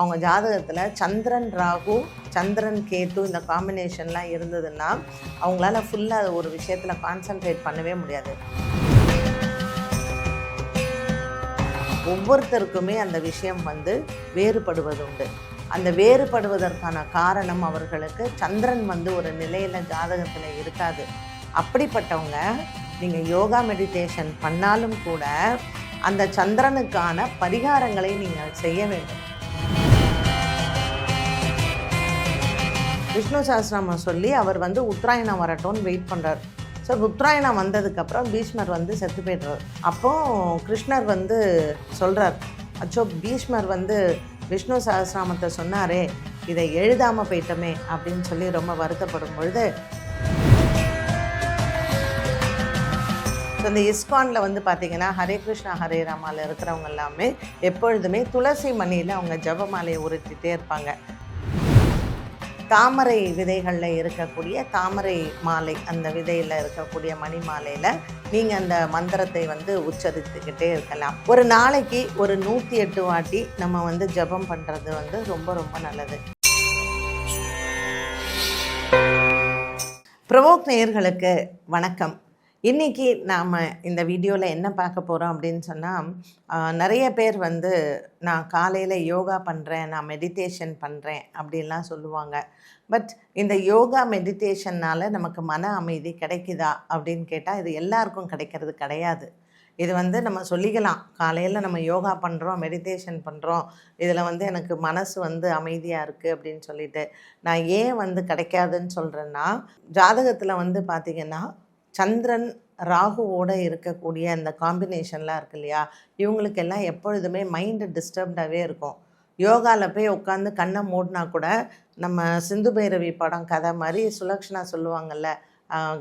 அவங்க ஜாதகத்தில் சந்திரன் ராகு சந்திரன் கேத்து இந்த காம்பினேஷன்லாம் இருந்ததுன்னா அவங்களால ஃபுல்லாக ஒரு விஷயத்தில் கான்சென்ட்ரேட் பண்ணவே முடியாது. ஒவ்வொருத்தருக்குமே அந்த விஷயம் வந்து வேறுபடுவது உண்டு. அந்த வேறுபடுவதற்கான காரணம் அவர்களுக்கு சந்திரன் வந்து ஒரு நிலையில் ஜாதகத்தில் இருக்காது. அப்படிப்பட்டவங்க நீங்கள் யோகா மெடிடேஷன் பண்ணாலும் கூட அந்த சந்திரனுக்கான பரிகாரங்களை நீங்கள் செய்ய வேண்டும். விஷ்ணு சாஸ்திரமா சொல்லி அவர் வந்து உத்தராயணம் வரட்டும்னு வெயிட் பண்ணுறார் ஸோ உத்தராயணம் வந்ததுக்கப்புறம் பீஷ்மர் வந்து செத்து போய்டுறார். அப்போ கிருஷ்ணர் வந்து சொல்கிறார் அச்சோ பீஷ்மர் வந்து விஷ்ணு சஹஸ்ரநாமத்தை சொன்னாரே இதை எழுதாமல் போயிட்டோமே அப்படின்னு சொல்லி ரொம்ப வருத்தப்படும் பொழுது ஸோ இந்த இஸ்கானில் வந்து பார்த்தீங்கன்னா ஹரே கிருஷ்ணா ஹரே ராமாவில் இருக்கிறவங்க எல்லாமே எப்பொழுதுமே துளசி மணியில் அவங்க ஜபமாலையை உருட்டிகிட்டே இருப்பாங்க. தாமரை விதைகளில் இருக்கக்கூடிய தாமரை மாலை அந்த விதையில் இருக்கக்கூடிய மணி மாலையில் நீங்கள் அந்த மந்திரத்தை வந்து உச்சரித்துக்கிட்டே இருக்கலாம். ஒரு நாளைக்கு ஒரு நூற்றி எட்டு வாட்டி நம்ம வந்து ஜெபம் பண்ணுறது வந்து ரொம்ப ரொம்ப நல்லது. பிரவோக் நேயர்களுக்கு வணக்கம். இன்றைக்கி நாம் இந்த வீடியோவில் என்ன பார்க்க போகிறோம் அப்படின்னு சொன்னால் நிறைய பேர் வந்து நான் காலையில் யோகா பண்ணுறேன் நான் மெடிடேஷன் பண்ணுறேன் அப்படின்லாம் சொல்லுவாங்க. பட் இந்த யோகா மெடிடேஷன்னால் நமக்கு மன அமைதி கிடைக்குதா அப்படின்னு கேட்டால் இது எல்லாருக்கும் கிடைக்கிறது கிடையாது. இது வந்து நம்ம சொல்லிக்கலாம். காலையில் நம்ம யோகா பண்ணுறோம் மெடிடேஷன் பண்ணுறோம் இதில் வந்து எனக்கு மனசு வந்து அமைதியாக இருக்குது அப்படின்னு சொல்லிட்டு நான் ஏன் வந்து கிடைக்காதுன்னு சொல்கிறேன்னா ஜாதகத்தில் வந்து பார்த்திங்கன்னா சந்திரன் ராகுவோட இருக்கக்கூடிய அந்த காம்பினேஷன்லாம் இருக்கு இல்லையா? இவங்களுக்கெல்லாம் எப்பொழுதுமே மைண்டு டிஸ்டர்ப்டாகவே இருக்கும். யோகாவில் போய் உட்காந்து கண்ணை மூடினா கூட நம்ம சிந்து பைரவி படம் கதை மாதிரி சுலக்ஷனா சொல்லுவாங்கள்ல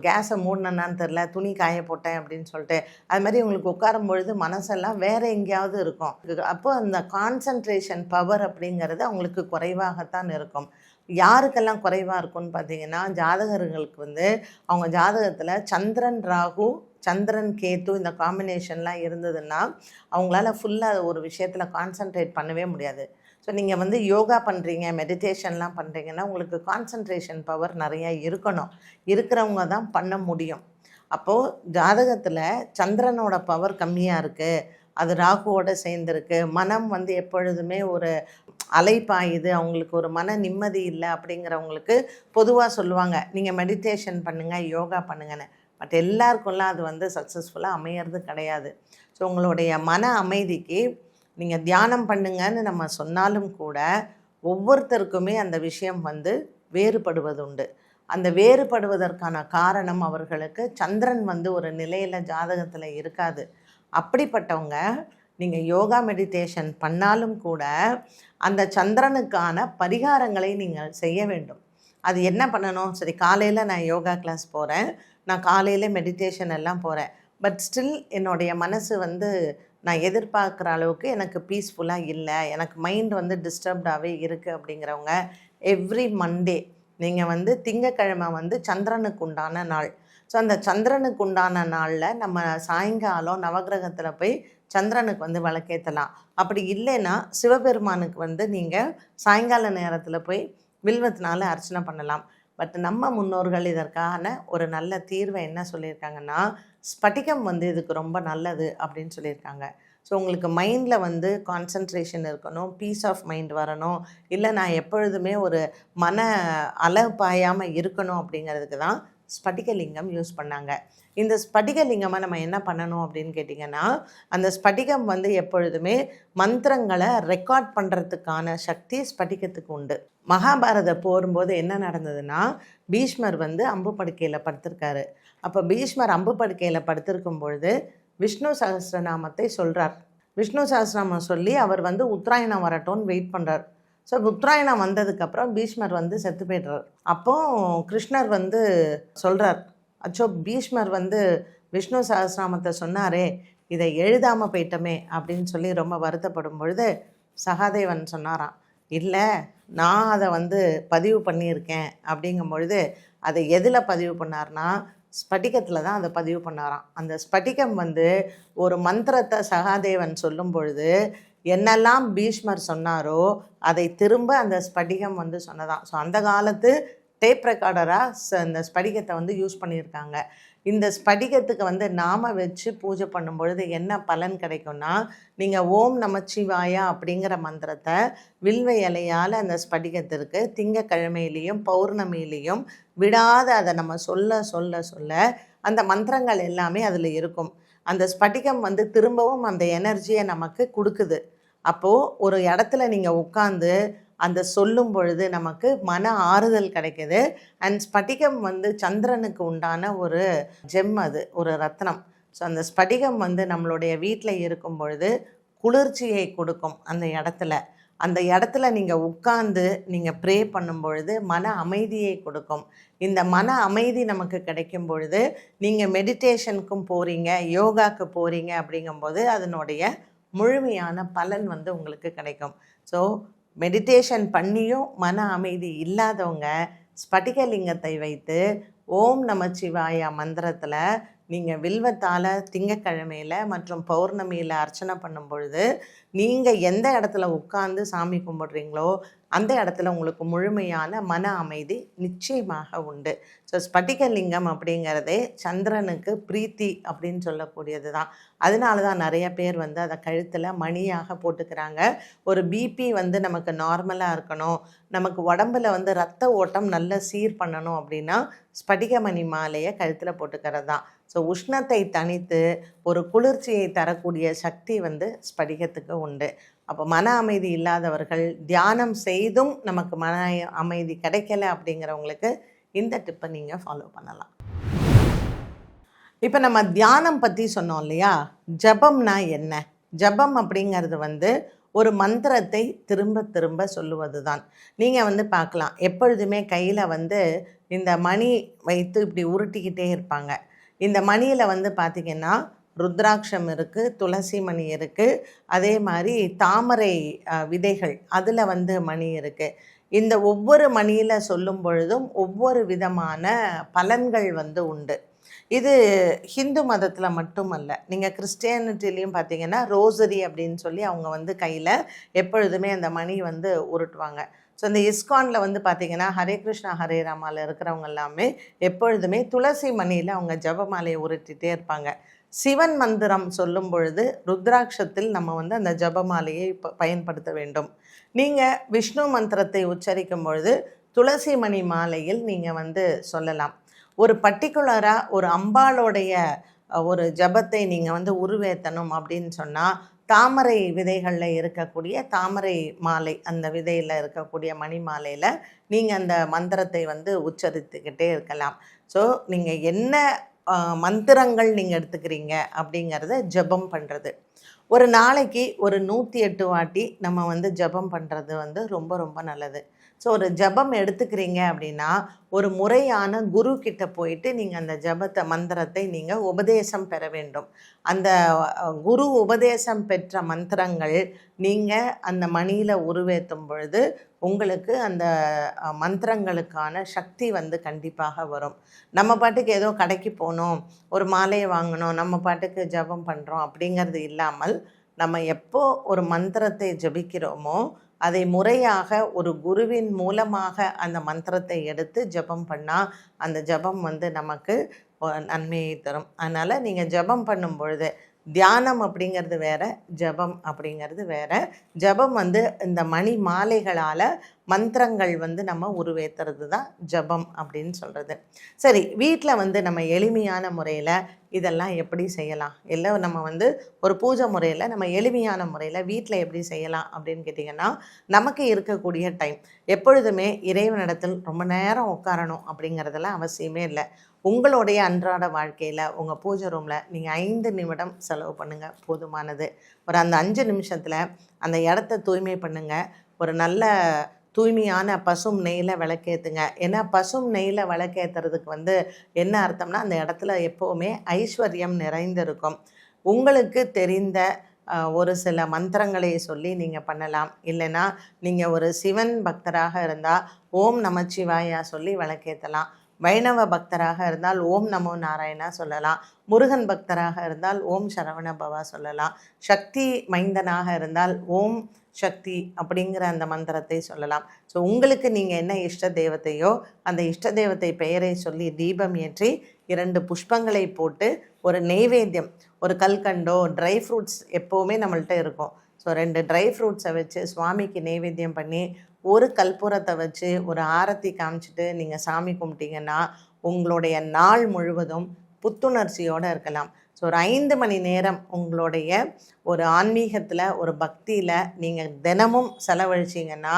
கேஸை மூடினேன்னான்னு தெரில துணி காய போட்டேன் அப்படின்னு சொல்லிட்டு. அது மாதிரி உங்களுக்கு உட்காரும் பொழுது மனசெல்லாம் வேறு எங்கேயாவது இருக்கும். அப்போ அந்த கான்சன்ட்ரேஷன் பவர் அப்படிங்கிறது அவங்களுக்கு குறைவாகத்தான் இருக்கும். யாருக்கெல்லாம் குறைவாக இருக்கும்னு பார்த்தீங்கன்னா ஜாதகர்களுக்கு வந்து அவங்க ஜாதகத்தில் சந்திரன் ராகு சந்திரன் கேத்து இந்த காம்பினேஷன்லாம் இருந்ததுன்னா அவங்களால ஃபுல்லாக ஒரு விஷயத்தில் கான்சன்ட்ரேட் பண்ணவே முடியாது. ஸோ நீங்கள் வந்து யோகா பண்ணுறீங்க மெடிடேஷன்லாம் பண்ணுறீங்கன்னா உங்களுக்கு கான்சன்ட்ரேஷன் பவர் நிறையா இருக்கணும். இருக்கிறவங்க தான் பண்ண முடியும். அப்போது ஜாதகத்தில் சந்திரனோட பவர் கம்மியாக இருக்குது அது ராகுவோட சேர்ந்துருக்கு. மனம் வந்து எப்பொழுதுமே ஒரு அலைப்பாயுது. அவங்களுக்கு ஒரு மன நிம்மதி இல்லை அப்படிங்கிறவங்களுக்கு பொதுவாக சொல்லுவாங்க நீங்கள் மெடிடேஷன் பண்ணுங்கள் யோகா பண்ணுங்கன்னு. பட் எல்லாருக்கும்லாம் அது வந்து சக்ஸஸ்ஃபுல்லாக அமையிறது கிடையாது. ஸோ உங்களுடைய மன அமைதிக்கு நீங்கள் தியானம் பண்ணுங்கன்னு நம்ம சொன்னாலும் கூட ஒவ்வொருத்தருக்குமே அந்த விஷயம் வந்து வேறுபடுவது உண்டு. அந்த வேறுபடுவதற்கான காரணம் அவர்களுக்கு சந்திரன் வந்து ஒரு நிலையில் ஜாதகத்தில் இருக்காது. அப்படிப்பட்டவங்க நீங்கள் யோகா மெடிடேஷன் பண்ணாலும் கூட அந்த சந்திரனுக்கான பரிகாரங்களை நீங்கள் செய்ய வேண்டும். அது என்ன பண்ணணும்? சரி காலையில் நான் யோகா கிளாஸ் போகிறேன் நான் காலையில் மெடிடேஷன் எல்லாம் போகிறேன் பட் ஸ்டில் என்னுடைய மனசு வந்து நான் எதிர்பார்க்குற அளவுக்கு எனக்கு பீஸ்ஃபுல்லாக இல்லை. எனக்கு மைண்ட் வந்து டிஸ்டர்ப்டாகவே இருக்குது அப்படிங்கிறவங்க எவ்ரி மண்டே நீங்கள் வந்து திங்கக்கிழமை வந்து சந்திரனுக்கு உண்டான நாள். ஸோ அந்த சந்திரனுக்கு உண்டான நாளில் நம்ம சாயங்காலம் நவகிரகத்தில் போய் சந்திரனுக்கு வந்து விளக்கேற்றலாம் அப்படி இல்லைன்னா சிவபெருமானுக்கு வந்து நீங்கள் சாயங்கால நேரத்தில் போய் வில்வத்தினால அர்ச்சனை பண்ணலாம். பட் நம்ம முன்னோர்கள் இதற்கான ஒரு நல்ல தீர்வை என்ன சொல்லியிருக்காங்கன்னா ஸ்பட்டிகம் வந்து இதுக்கு ரொம்ப நல்லது அப்படின்னு சொல்லியிருக்காங்க. ஸோ உங்களுக்கு மைண்டில் வந்து கான்சன்ட்ரேஷன் இருக்கணும் பீஸ் ஆஃப் மைண்ட் வரணும். இல்லை நான் எப்பொழுதுமே ஒரு மன அளவு பாயாமல் இருக்கணும் அப்படிங்கிறதுக்கு தான் ஸ்பட்டிகலிங்கம் யூஸ் பண்ணாங்க. இந்த ஸ்பட்டிகலிங்கமாக நம்ம என்ன பண்ணணும் அப்படின்னு கேட்டிங்கன்னா அந்த ஸ்பட்டிகம் வந்து எப்பொழுதுமே மந்திரங்களை ரெக்கார்ட் பண்ணுறதுக்கான சக்தி ஸ்பட்டிகத்துக்கு உண்டு. மகாபாரத போரும்போது என்ன நடந்ததுன்னா பீஷ்மர் வந்து அம்பு படுக்கையில் படுத்திருக்காரு. அப்போ பீஷ்மர் அம்பு படுக்கையில் படுத்திருக்கும் பொழுது விஷ்ணு சஹஸ்ரநாமத்தை சொல்கிறார் விஷ்ணு சகசிரநாமம் சொல்லி அவர் வந்து உத்தராயணம் வரட்டும்னு வெயிட் பண்ணுறார் ஸோ உத்ராயணம் வந்ததுக்கப்புறம் பீஷ்மர் வந்து செத்து போய்டுறார். அப்போ கிருஷ்ணர் வந்து சொல்கிறார் அச்சோ பீஷ்மர் வந்து விஷ்ணு சஹஸ்ரநாமத்தை சொன்னாரே இதை எழுதாமல் போயிட்டோமே அப்படின்னு சொல்லி ரொம்ப வருத்தப்படும் பொழுது சகாதேவன் சொன்னாராம் இல்லை நான் அதை வந்து பதிவு பண்ணியிருக்கேன் அப்படிங்கும் பொழுது அதை எதில் பதிவு பண்ணார்னா ஸ்பட்டிகத்தில் தான் அதை பதிவு பண்ணாராம். அந்த ஸ்பட்டிகம் வந்து ஒரு மந்திரத்தை சகாதேவன் சொல்லும் பொழுது என்னெல்லாம் பீஷ்மர் சொன்னாரோ அதை திரும்ப அந்த ஸ்படிகம் வந்து சொன்னதான் ஸோ அந்த காலத்து டேப் ரெக்கார்டராக இந்த ஸ்படிகத்தை வந்து யூஸ் பண்ணியிருக்காங்க. இந்த ஸ்படிகத்துக்கு வந்து நாம வச்சு பூஜை பண்ணும் பொழுது என்ன பலன் கிடைக்கும்னா நீங்கள் ஓம் நமச்சிவாயா அப்படிங்கிற மந்திரத்தை வில்வ இலையால் அந்த ஸ்படிகத்திற்கு திங்கக்கிழமையிலையும் பௌர்ணமியிலையும் விடாத அதை நம்ம சொல்ல சொல்ல சொல்ல அந்த மந்திரங்கள் எல்லாமே அதில் இருக்கும். அந்த ஸ்படிகம் வந்து திரும்பவும் அந்த எனர்ஜியை நமக்கு கொடுக்குது. அப்போது ஒரு இடத்துல நீங்கள் உட்காந்து அந்த சொல்லும் பொழுது நமக்கு மன ஆறுதல் கிடைக்குது. அண்ட் ஸ்படிகம் வந்து சந்திரனுக்கு உண்டான ஒரு ஜெம் அது ஒரு ரத்னம். ஸோ அந்த ஸ்படிகம் வந்து நம்மளுடைய வீட்டில் இருக்கும் பொழுது குளிர்ச்சியை கொடுக்கும் அந்த இடத்துல. அந்த இடத்துல நீங்கள் உட்காந்து நீங்கள் ப்ரே பண்ணும் பொழுது மன அமைதியை கொடுக்கும். இந்த மன அமைதி நமக்கு கிடைக்கும் பொழுது நீங்கள் மெடிடேஷனுக்கும் போகிறீங்க யோகாக்கு போகிறீங்க அப்படிங்கும்போது அதனுடைய முழுமையான பலன் வந்து உங்களுக்கு கிடைக்கும். ஸோ மெடிடேஷன் பண்ணியும் மன அமைதி இல்லாதவங்க ஸ்பட்டிகலிங்கத்தை வைத்து ஓம் நமச்சிவாயா மந்திரத்தில் நீங்கள் வில்வத்தால் திங்கக்கிழமையில் மற்றும் பௌர்ணமியில் அர்ச்சனை பண்ணும் பொழுது நீங்கள் எந்த இடத்துல உட்கார்ந்து சாமி கும்பிட்றீங்களோ அந்த இடத்துல உங்களுக்கு முழுமையான மன அமைதி நிச்சயமாக உண்டு. ஸோ ஸ்பட்டிகலிங்கம் அப்படிங்கிறதே சந்திரனுக்கு பிரீத்தி அப்படின்னு சொல்லக்கூடியது தான் அதனால தான் நிறைய பேர் வந்து அதை கழுத்தில் மணியாக போட்டுக்கிறாங்க. ஒரு பிபி வந்து நமக்கு நார்மலாக இருக்கணும். நமக்கு உடம்புல வந்து ரத்த ஓட்டம் நல்லா சீர் பண்ணணும் அப்படின்னா ஸ்படிகமணி மாலையை கழுத்தில் போட்டுக்கிறது தான் ஸோ உஷ்ணத்தை தணித்து ஒரு குளிர்ச்சியை தரக்கூடிய சக்தி வந்து ஸ்படிகத்துக்கு உண்டு. அப்போ மன அமைதி இல்லாதவர்கள் தியானம் செய்தும் நமக்கு மன அமைதி கிடைக்கல அப்படிங்கிறவங்களுக்கு இந்த டிப்பை நீங்கள் ஃபாலோ பண்ணலாம். இப்போ நம்ம தியானம் பற்றி சொன்னோம் இல்லையா? ஜபம்னா என்ன? ஜபம் அப்படிங்கிறது வந்து ஒரு மந்திரத்தை திரும்ப திரும்ப சொல்லுவது தான் நீங்கள் வந்து பார்க்கலாம். எப்பொழுதுமே கையில் வந்து இந்த மணி வைத்து இப்படி உருட்டிக்கிட்டே இருப்பாங்க. இந்த மணியில் வந்து பார்த்திங்கன்னா ருத்ராட்சம் இருக்குது துளசி மணி இருக்குது அதே மாதிரி தாமரை விதைகள் அதில் வந்து மணி இருக்குது இந்த ஒவ்வொரு மணியில் சொல்லும் பொழுதும் ஒவ்வொரு விதமான பலன்கள் வந்து உண்டு. இது ஹிந்து மதத்தில் மட்டுமல்ல. நீங்கள் கிறிஸ்டியானிட்டிலையும் பார்த்தீங்கன்னா ரோசரி அப்படின்னு சொல்லி அவங்க வந்து கையில் எப்பொழுதுமே அந்த மணி வந்து உருட்டுவாங்க. ஸோ இந்த இஸ்கானில் வந்து பார்த்திங்கன்னா ஹரே கிருஷ்ணா ஹரே ராமாவில் இருக்கிறவங்க எல்லாமே எப்பொழுதுமே துளசி மணியில் அவங்க ஜபமாலையை உருட்டிகிட்டே இருப்பாங்க. சிவன் மந்திரம் சொல்லும் பொழுது ருத்ராட்சத்தில் நம்ம வந்து அந்த ஜபமாலையை இப்போ பயன்படுத்த வேண்டும். நீங்கள் விஷ்ணு மந்திரத்தை உச்சரிக்கும் பொழுது துளசி மணி மாலையில் நீங்கள் வந்து சொல்லலாம். ஒரு பர்டிகுலராக ஒரு அம்பாளுடைய ஒரு ஜபத்தை நீங்கள் வந்து உருவேத்தணும் அப்படின்னு சொன்னால் தாமரை விதைகளில் இருக்கக்கூடிய தாமரை மாலை அந்த விதையில் இருக்கக்கூடிய மணி மாலையில் நீங்கள் அந்த மந்திரத்தை வந்து உச்சரித்துக்கிட்டே இருக்கலாம். ஸோ நீங்கள் என்ன மந்திரங்கள் நீங்கள் எடுத்துக்கிறீங்க அப்படிங்கிறத ஜெபம் பண்ணுறது ஒரு நாளைக்கு ஒரு நூற்றி எட்டு வாட்டி நம்ம வந்து ஜெபம் பண்ணுறது வந்து ரொம்ப ரொம்ப நல்லது. ஸோ ஒரு ஜெபம் எடுத்துக்கிறீங்க அப்படின்னா ஒரு முறையான குரு கிட்ட போயிட்டு நீங்கள் அந்த ஜெபத்தை மந்திரத்தை நீங்கள் உபதேசம் பெற வேண்டும். அந்த குரு உபதேசம் பெற்ற மந்திரங்கள் நீங்கள் அந்த மணியில் உருவேற்றும் பொழுது உங்களுக்கு அந்த மந்திரங்களுக்கான சக்தி வந்து கண்டிப்பாக வரும். நம்ம பாட்டுக்கு ஏதோ கடைக்கு போகணும் ஒரு மாலையை வாங்கணும் நம்ம பாட்டுக்கு ஜெபம் பண்ணுறோம் அப்படிங்கிறது இல்லாமல் நம்ம எப்போ ஒரு மந்திரத்தை ஜெபிக்கிறோமோ அதை முறையாக ஒரு குருவின் மூலமாக அந்த மந்திரத்தை எடுத்து ஜெபம் பண்ணால் அந்த ஜெபம் வந்து நமக்கு நன்மையை தரும். அதனால் நீங்கள் ஜெபம் பண்ணும் பொழுது தியானம் அப்படிங்கிறது வேற ஜெபம் அப்படிங்கிறது வேற. ஜெபம் வந்து இந்த மணி மாலைகளால் மந்திரங்கள் வந்து நம்ம உருவேத்துறது தான் ஜெபம் அப்படின்னு சொல்கிறது சரி வீட்டில் வந்து நம்ம எளிமையான முறையில் இதெல்லாம் எப்படி செய்யலாம்? இல்லை நம்ம வந்து ஒரு பூஜை முறையில் நம்ம எளிமையான முறையில் வீட்டில் எப்படி செய்யலாம் அப்படின்னு கேட்டிங்கன்னா நமக்கு இருக்கக்கூடிய டைம் எப்பொழுதுமே இறைவனிடத்தில் ரொம்ப நேரம் உட்காரணும் அப்படிங்கிறதெல்லாம் அவசியமே இல்லை. உங்களுடைய அன்றாட வாழ்க்கையில் உங்கள் பூஜை ரூமில் நீங்கள் ஐந்து நிமிடம் செலவு பண்ணுங்கள் போதுமானது. ஒரு அந்த அஞ்சு நிமிஷத்தில் அந்த இடத்த தூய்மை பண்ணுங்கள் ஒரு நல்ல தூய்மையான பசும் நெய்யில் விளக்கேற்றுங்க ஏன்னா பசும் நெய்யில் விளக்கேற்றுறதுக்கு வந்து என்ன அர்த்தம்னா அந்த இடத்துல எப்போவுமே ஐஸ்வர்யம் நிறைந்திருக்கும். உங்களுக்கு தெரிந்த ஒரு சில மந்திரங்களை சொல்லி நீங்கள் பண்ணலாம். இல்லைன்னா நீங்கள் ஒரு சிவன் பக்தராக இருந்தால் ஓம் நமச்சிவாயா சொல்லி விளக்கேற்றலாம் வைணவ பக்தராக இருந்தால் ஓம் நமோ நாராயணா சொல்லலாம். முருகன் பக்தராக இருந்தால் ஓம் சரவண பவா சொல்லலாம். சக்தி மைந்தனாக இருந்தால் ஓம் சக்தி அப்படிங்கிற அந்த மந்திரத்தை சொல்லலாம். ஸோ உங்களுக்கு நீங்கள் என்ன இஷ்ட தெய்வத்தையோ அந்த இஷ்ட தெய்வத்தை பெயரை சொல்லி தீபம் ஏற்றி இரண்டு புஷ்பங்களை போட்டு ஒரு நெய்வேத்தியம் ஒரு கல்கண்டோ ட்ரை ஃப்ரூட்ஸ் எப்போவுமே நம்மள்ட்ட இருக்கும். ஸோ ரெண்டு ட்ரை ஃப்ரூட்ஸை வச்சு சுவாமிக்கு நெய்வேத்தியம் பண்ணி ஒரு கற்பூரத்தை வச்சு ஒரு ஆரத்தி காமிச்சிட்டு நீங்கள் சாமி கும்பிட்டீங்கன்னா உங்களுடைய நாள் முழுவதும் புத்துணர்ச்சியோடு இருக்கலாம். ஸோ ஒரு ஐந்து மணி நேரம் உங்களுடைய ஒரு ஆன்மீகத்தில் ஒரு பக்தியில் நீங்கள் தினமும் செலவழிச்சிங்கன்னா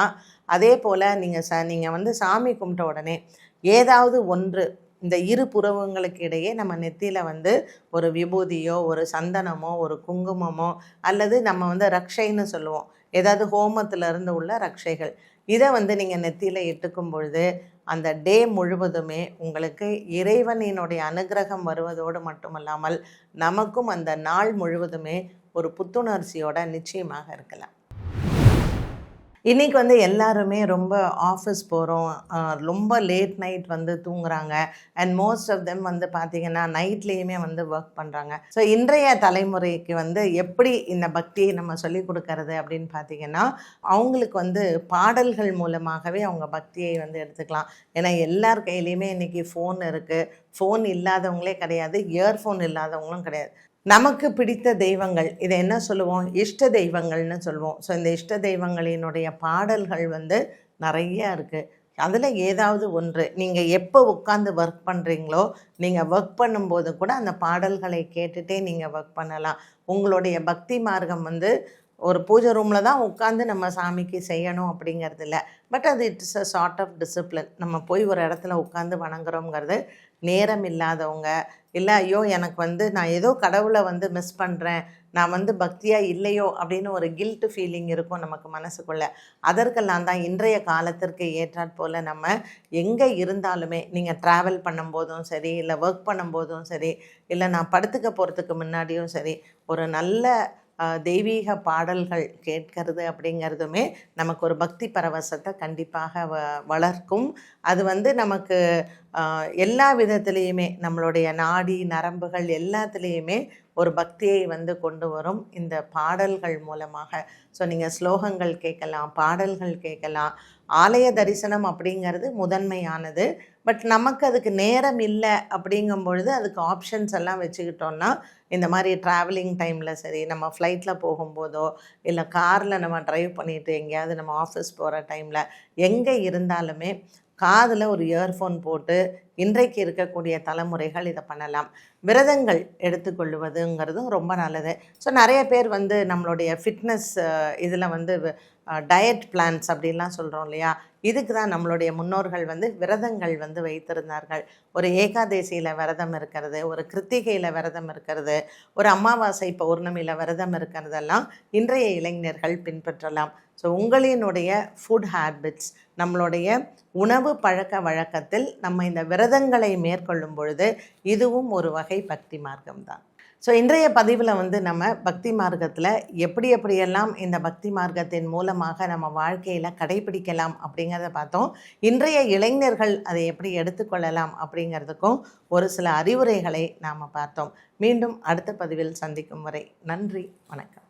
அதே போல் நீங்கள் ச நீங்கள் வந்து சாமி கும்பிட்ட உடனே ஏதாவது ஒன்று இந்த இரு புறவங்களுக்கு இடையே நம்ம நெத்தியில் வந்து ஒரு விபூதியோ ஒரு சந்தனமோ ஒரு குங்குமமோ அல்லது நம்ம வந்து ரக்ஷைன்னு சொல்லுவோம். ஏதாவது ஹோமத்தில் இருந்து உள்ள ரக்ஷைகள். இதை வந்து நீங்கள் நெத்தியில் இட்டுக்கும் பொழுது அந்த டே முழுவதுமே உங்களுக்கு இறைவனினுடைய அனுகிரகம் வருவதோடு மட்டுமல்லாமல் நமக்கும் அந்த நாள் முழுவதுமே ஒரு புத்துணர்ச்சியோட நிச்சயமாக இருக்கலாம். இன்றைக்கி வந்து எல்லாருமே ரொம்ப ஆஃபீஸ் போகிறோம் ரொம்ப லேட் நைட் வந்து தூங்குறாங்க. அண்ட் மோஸ்ட் ஆஃப் தெம் வந்து பார்த்திங்கன்னா நைட்லேயுமே வந்து ஒர்க் பண்ணுறாங்க ஸோ இன்றைய தலைமுறைக்கு வந்து எப்படி இந்த பக்தியை நம்ம சொல்லி கொடுக்கறது அப்படின்னு பார்த்தீங்கன்னா அவங்களுக்கு வந்து பாடல்கள் மூலமாகவே அவங்க பக்தியை வந்து எடுத்துக்கலாம். ஏன்னா எல்லார் கையிலையுமே இன்றைக்கி ஃபோன் இருக்குது ஃபோன் இல்லாதவங்களே கிடையாது. இயர்ஃபோன் இல்லாதவங்களும் கிடையாது. நமக்கு பிடித்த தெய்வங்கள் இதை என்ன சொல்லுவோம்? இஷ்ட தெய்வங்கள்னு சொல்லுவோம். ஸோ இந்த இஷ்ட தெய்வங்களினுடைய பாடல்கள் வந்து நிறைய இருக்குது அதில் ஏதாவது ஒன்று நீங்கள் எப்போ உட்காந்து ஒர்க் பண்ணுறீங்களோ நீங்கள் ஒர்க் பண்ணும்போது கூட அந்த பாடல்களை கேட்டுகிட்டே நீங்கள் ஒர்க் பண்ணலாம். உங்களுடைய பக்தி மார்க்கம் வந்து ஒரு பூஜை ரூமில் தான் உட்காந்து நம்ம சாமிக்கு செய்யணும் அப்படிங்கிறது இல்லை. பட் அது it's a sort of discipline நம்ம போய் ஒரு இடத்துல உட்காந்து வணங்குறோங்கிறது நேரம் இல்லாதவங்க இல்லை ஐயோ எனக்கு வந்து நான் ஏதோ கடவுளை வந்து மிஸ் பண்ணுறேன் நான் வந்து பக்தியாக இல்லையோ அப்படின்னு ஒரு கில்ட்டு ஃபீலிங் இருக்கும் நமக்கு மனசுக்குள்ளே. அதற்கெல்லாம் தான் இன்றைய காலத்திற்கு ஏற்றாற் போல் நம்ம எங்கே இருந்தாலுமே நீங்கள் ட்ராவல் பண்ணும்போதும் சரி இல்லை ஒர்க் பண்ணும்போதும் சரி இல்லை நான் படுத்துக்க போகிறதுக்கு முன்னாடியும் சரி ஒரு நல்ல தெய்வீக பாடல்கள் கேட்கறது அப்படிங்கிறதுமே நமக்கு ஒரு பக்தி பரவசத்தை கண்டிப்பாக வ வளர்க்கும். அது வந்து நமக்கு எல்லா விதத்துலேயுமே நம்மளுடைய நாடி நரம்புகள் எல்லாத்துலேயுமே ஒரு பக்தியை வந்து கொண்டு வரும். இந்த பாடல்கள் மூலமாக. ஸோ நீங்கள் ஸ்லோகங்கள் கேட்கலாம் பாடல்கள் கேட்கலாம். ஆலய தரிசனம் அப்படிங்கிறது முதன்மையானது. பட் நமக்கு அதுக்கு நேரம் இல்லை அப்படிங்கும் பொழுது அதுக்கு ஆப்ஷன்ஸ் எல்லாம் வச்சுக்கிட்டோன்னா இந்த மாதிரி ட்ராவலிங் டைமில் சரி நம்ம ஃப்ளைட்டில் போகும்போதோ இல்லை காரில் நம்ம ட்ரைவ் பண்ணிவிட்டு எங்கேயாவது நம்ம ஆஃபீஸ் போகிற டைமில் எங்கே இருந்தாலுமே காதில் ஒரு இயர்ஃபோன் போட்டு இன்றைக்கு இருக்கக்கூடிய தலைமுறைகள் இதை பண்ணலாம். விரதங்கள் எடுத்துக்கொள்வதுங்கிறதும் ரொம்ப நல்லது. ஸோ நிறைய பேர் வந்து நம்மளுடைய ஃபிட்னஸ் இதில் வந்து டயட் பிளான்ஸ் அப்படின்லாம் சொல்கிறோம் இல்லையா? இதுக்கு தான் நம்மளுடைய முன்னோர்கள் வந்து விரதங்கள் வந்து வைத்திருந்தார்கள். ஒரு ஏகாதேசியில் விரதம் இருக்கிறது ஒரு கிருத்திகையில் விரதம் இருக்கிறது ஒரு அமாவாசை பௌர்ணமியில் விரதம் இருக்கிறதெல்லாம் இன்றைய இளைஞர்கள் பின்பற்றலாம். ஸோ உங்களினுடைய ஃபுட் ஹேபிட்ஸ் நம்மளுடைய உணவு பழக்க வழக்கத்தில் நம்ம இந்த விரதங்களை மேற்கொள்ளும் பொழுது இதுவும் ஒரு வகை பக்தி மார்க்கம் தான் ஸோ இன்றைய பதிவில் வந்து நம்ம பக்தி மார்க்கத்தில் எப்படி எப்படியெல்லாம் இந்த பக்தி மார்க்கத்தின் மூலமாக நம்ம வாழ்க்கையில் கடைபிடிக்கலாம் அப்படிங்கிறத பார்த்தோம். இன்றைய இளைஞர்கள் அதை எப்படி எடுத்துக்கொள்ளலாம் அப்படிங்கிறதுக்கும் ஒரு சில அறிவுரைகளை நாம் பார்த்தோம். மீண்டும் அடுத்த பதிவில் சந்திக்கும் வரை நன்றி வணக்கம்.